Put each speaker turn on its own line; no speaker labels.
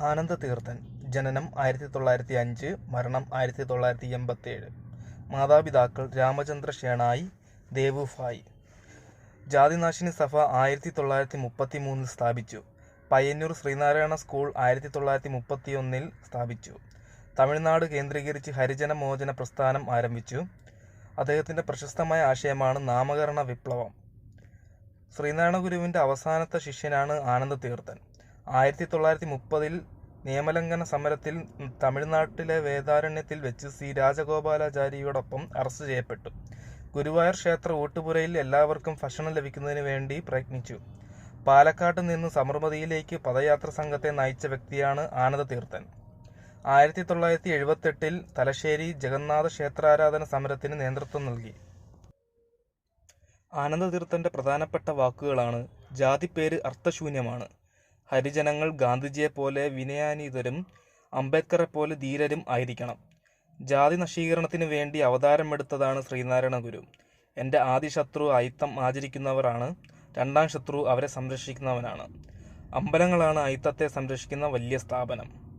ആനന്ദ തീർത്ഥൻ ജനനം ആയിരത്തി തൊള്ളായിരത്തി അഞ്ച് മരണം ആയിരത്തി തൊള്ളായിരത്തി എൺപത്തേഴ് മാതാപിതാക്കൾ രാമചന്ദ്ര ഷേണായി ദേവുഭായ്. ജാതിനാശിനി സഭ ആയിരത്തി തൊള്ളായിരത്തി മുപ്പത്തി മൂന്നിൽ സ്ഥാപിച്ചു. പയ്യന്നൂർ ശ്രീനാരായണ സ്കൂൾ ആയിരത്തി തൊള്ളായിരത്തി മുപ്പത്തിയൊന്നിൽ സ്ഥാപിച്ചു. തമിഴ്നാട് കേന്ദ്രീകരിച്ച് ഹരിജന മോചന പ്രസ്ഥാനം ആരംഭിച്ചു. അദ്ദേഹത്തിന്റെ പ്രശസ്തമായ ആശയമാണ് നാമകരണ വിപ്ലവം. ശ്രീനാരായണ ഗുരുവിന്റെ അവസാനത്തെ ശിഷ്യനാണ് ആനന്ദ തീർത്ഥൻ ആയിരത്തി തൊള്ളായിരത്തി മുപ്പതിൽ നിയമലംഘന സമരത്തിൽ തമിഴ്നാട്ടിലെ വേദാരണ്യത്തിൽ വെച്ച് സി. രാജഗോപാലാചാരിയോടൊപ്പം അറസ്റ്റ് ചെയ്യപ്പെട്ടു. ഗുരുവായൂർ ക്ഷേത്ര ഊട്ടുപുരയിൽ എല്ലാവർക്കും ഭക്ഷണം ലഭിക്കുന്നതിന് വേണ്ടി പ്രയത്നിച്ചു. പാലക്കാട്ട് നിന്ന് സമർമതിയിലേക്ക് പദയാത്ര സംഘത്തെ നയിച്ച വ്യക്തിയാണ് ആനന്ദ തീർത്ഥൻ ആയിരത്തി തൊള്ളായിരത്തി എഴുപത്തെട്ടിൽ തലശ്ശേരി ജഗന്നാഥ ക്ഷേത്രാരാധന സമരത്തിന് നേതൃത്വം നൽകി. ആനന്ദ ആനന്ദതീർത്ഥന്റെ പ്രധാനപ്പെട്ട വാക്കുകളാണ് ജാതിപ്പേര് അർത്ഥശൂന്യമാണ്. ഹരിജനങ്ങൾ ഗാന്ധിജിയെപ്പോലെ വിനയാനീതരും അംബേദ്കറെ പോലെ ധീരരും ആയിരിക്കണം. ജാതി നശീകരണത്തിന് വേണ്ടി അവതാരമെടുത്തതാണ് ശ്രീനാരായണ ഗുരു. എന്റെ ആദ്യ ശത്രു അയിത്തം ആചരിക്കുന്നവരാണ്. രണ്ടാം ശത്രു അവരെ സംരക്ഷിക്കുന്നവനാണ്. അമ്പലങ്ങളാണ് അയിത്തത്തെ സംരക്ഷിക്കുന്ന വലിയ സ്ഥാപനം.